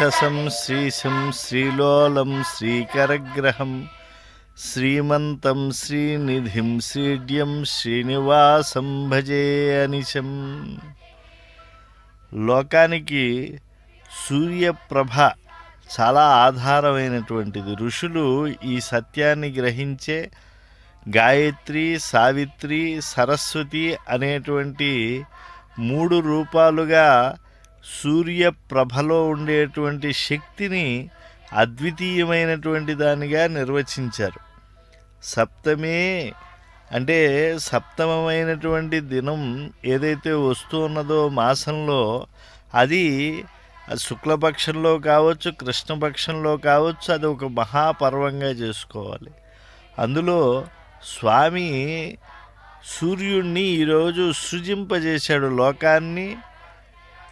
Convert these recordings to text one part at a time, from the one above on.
రాక్షసం శ్రీశం శ్రీలోలం శ్రీకరగ్రహం శ్రీమంతం శ్రీనిధిం శ్రీడ్యం శ్రీనివాసం భజే అనిశం. లోకానికి సూర్యప్రభ చాలా ఆధారమైనటువంటిది. ఋషులు ఈ సత్యాన్ని గ్రహించే గాయత్రి సావిత్రి సరస్వతి అనేటువంటి మూడు రూపాలుగా సూర్యప్రభలో ఉండేటువంటి శక్తిని అద్వితీయమైనటువంటి దానిగా నిర్వచించారు. సప్తమే అంటే సప్తమమైనటువంటి దినం ఏదైతే వస్తూ ఉన్నదో మాసంలో అది శుక్లపక్షంలో కావచ్చు కృష్ణపక్షంలో కావచ్చు అది ఒక మహాపర్వంగా చేసుకోవాలి. అందులో స్వామి సూర్యుణ్ణి ఈరోజు సృజింపజేశాడు లోకాన్ని.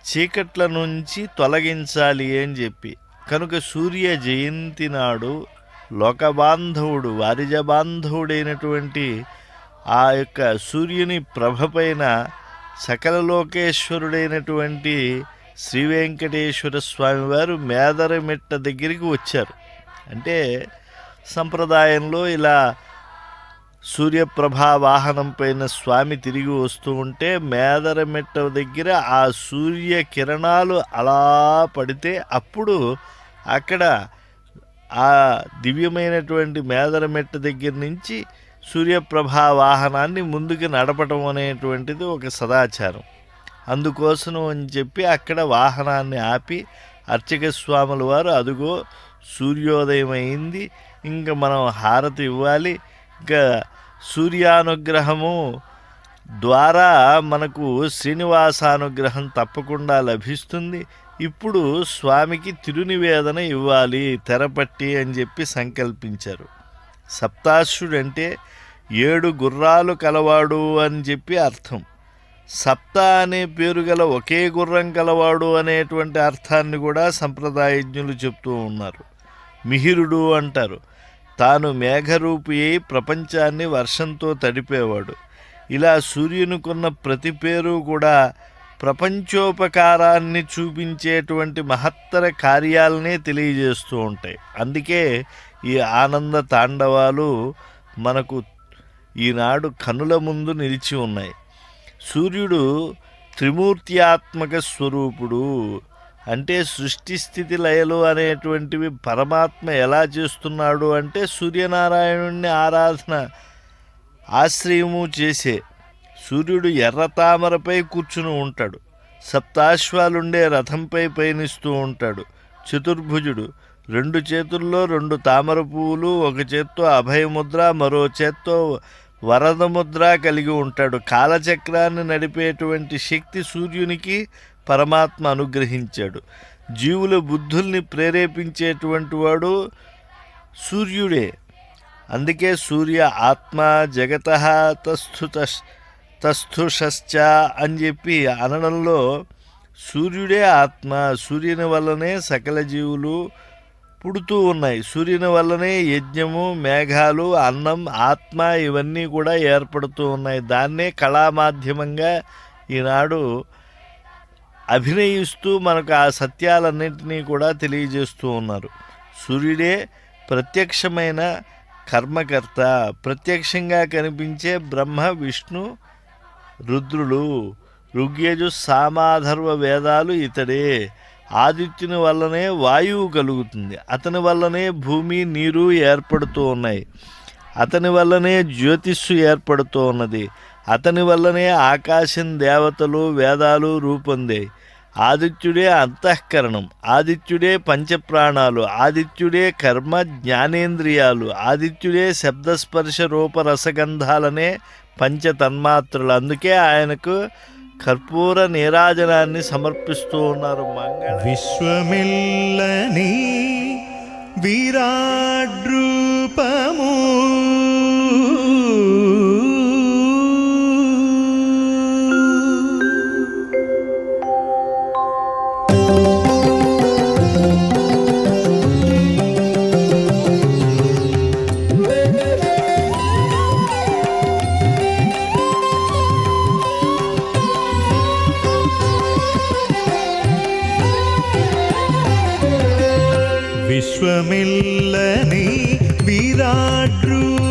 చీకట్ల నుంచి తొలగించాలి అని చెప్పి. కనుక సూర్య జయంతి నాడు లోకబాంధవుడు వారిజ బాంధవుడైనటువంటి ఆ యొక్క సూర్యుని ప్రభ పైన సకల లోకేశ్వరుడైనటువంటి శ్రీ వెంకటేశ్వర స్వామివారు మేదరమెట్ట దగ్గరికి వచ్చారు. అంటే సంప్రదాయంలో ఇలా సూర్యప్రభా వాహనం పైన స్వామి తిరిగి వస్తూ ఉంటే మేదరమెట్ట దగ్గర ఆ సూర్య కిరణాలు అలా పడితే అప్పుడు అక్కడ ఆ దివ్యమైనటువంటి మేదరమెట్ట దగ్గర నుంచి సూర్యప్రభా వాహనాన్ని ముందుకు నడపటం అనేటువంటిది ఒక సదాచారం. అందుకోసం అని చెప్పి అక్కడ వాహనాన్ని ఆపి అర్చక స్వాముల వారు అదుగో సూర్యోదయం అయింది ఇంకా మనం హారతి ఇవ్వాలి. సూర్యానుగ్రహము ద్వారా మనకు శ్రీనివాసానుగ్రహం తప్పకుండా లభిస్తుంది. ఇప్పుడు స్వామికి తిరునివేదన ఇవ్వాలి తెరపట్టి అని చెప్పి సంకల్పించారు. సప్తాశ్రుడు అంటే ఏడు గుర్రాలు కలవాడు అని చెప్పి అర్థం. సప్త అనే పేరు గల ఒకే గుర్రం కలవాడు అనేటువంటి అర్థాన్ని కూడా సంప్రదాయజ్ఞులు చెప్తూ ఉన్నారు. మిహిరుడు అంటారు. తాను మేఘరూపియై ప్రపంచాన్ని వర్షంతో తడిపేవాడు. ఇలా సూర్యునికున్న ప్రతి పేరు కూడా ప్రపంచోపకారాన్ని చూపించేటువంటి మహత్తర కార్యాలనే తెలియజేస్తూ ఉంటాయి. అందుకే ఈ ఆనంద తాండవాలు మనకు ఈనాడు కనుల ముందు నిలిచి ఉన్నాయి. సూర్యుడు త్రిమూర్త్యాత్మక స్వరూపుడు. అంటే సృష్టి స్థితి లయలు అనేటువంటివి పరమాత్మ ఎలా చేస్తున్నాడు అంటే సూర్యనారాయణుడిని ఆరాధన ఆశ్రయము చేసే. సూర్యుడు ఎర్ర తామరపై కూర్చుని ఉంటాడు. సప్తాశ్వాలుండే రథంపై పయనిస్తూ ఉంటాడు. చతుర్భుజుడు రెండు చేతుల్లో రెండు తామర పువ్వులు ఒక చేత్తో అభయముద్ర మరో చేత్తో వరద ముద్ర కలిగి ఉంటాడు. కాలచక్రాన్ని నడిపేటువంటి శక్తి సూర్యునికి పరమాత్మ అనుగ్రహించాడు. జీవుల బుద్ధుల్ని ప్రేరేపించేటువంటి వాడు సూర్యుడే. అందుకే సూర్య ఆత్మ జగత తస్థుత తస్థుషశ్చ అని చెప్పి అనడంలో సూర్యుడే ఆత్మ. సూర్యుని వల్లనే సకల జీవులు పుడుతూ ఉన్నాయి. సూర్యుని వల్లనే యజ్ఞము మేఘాలు అన్నం ఆత్మ ఇవన్నీ కూడా ఏర్పడుతూ ఉన్నాయి. దాన్నే కళామాధ్యమంగా ఈనాడు అభినయిస్తూ మనకు ఆ సత్యాలన్నింటినీ కూడా తెలియజేస్తూ ఉన్నారు. సూర్యుడే ప్రత్యక్షమైన కర్మకర్త ప్రత్యక్షంగా కనిపించే బ్రహ్మ విష్ణు రుద్రులు ఋగ్యజు సామాధర్వ వేదాలు ఇతడే. ఆదిత్యుని వల్లనే వాయువు కలుగుతుంది. అతని వల్లనే భూమి నీరు ఏర్పడుతూ ఉన్నాయి. అతని వల్లనే జ్యోతిస్సు ఏర్పడుతూ ఉన్నది. అతని వల్లనే ఆకాశం దేవతలు వేదాలు రూపొందాయి. ఆదిత్యుడే అంతఃకరణం. ఆదిత్యుడే పంచప్రాణాలు. ఆదిత్యుడే కర్మ జ్ఞానేంద్రియాలు. ఆదిత్యుడే శబ్దస్పర్శ రూప రసగంధాలనే పంచ తన్మాత్రలు అందుకే ఆయనకు కర్పూర నీరాజనాన్ని సమర్పిస్తూ ఉన్నారు మంగళ. విశ్వమిల్లని విరాడ్రూపము విశ్వమిల్లని విరాట్ రూపము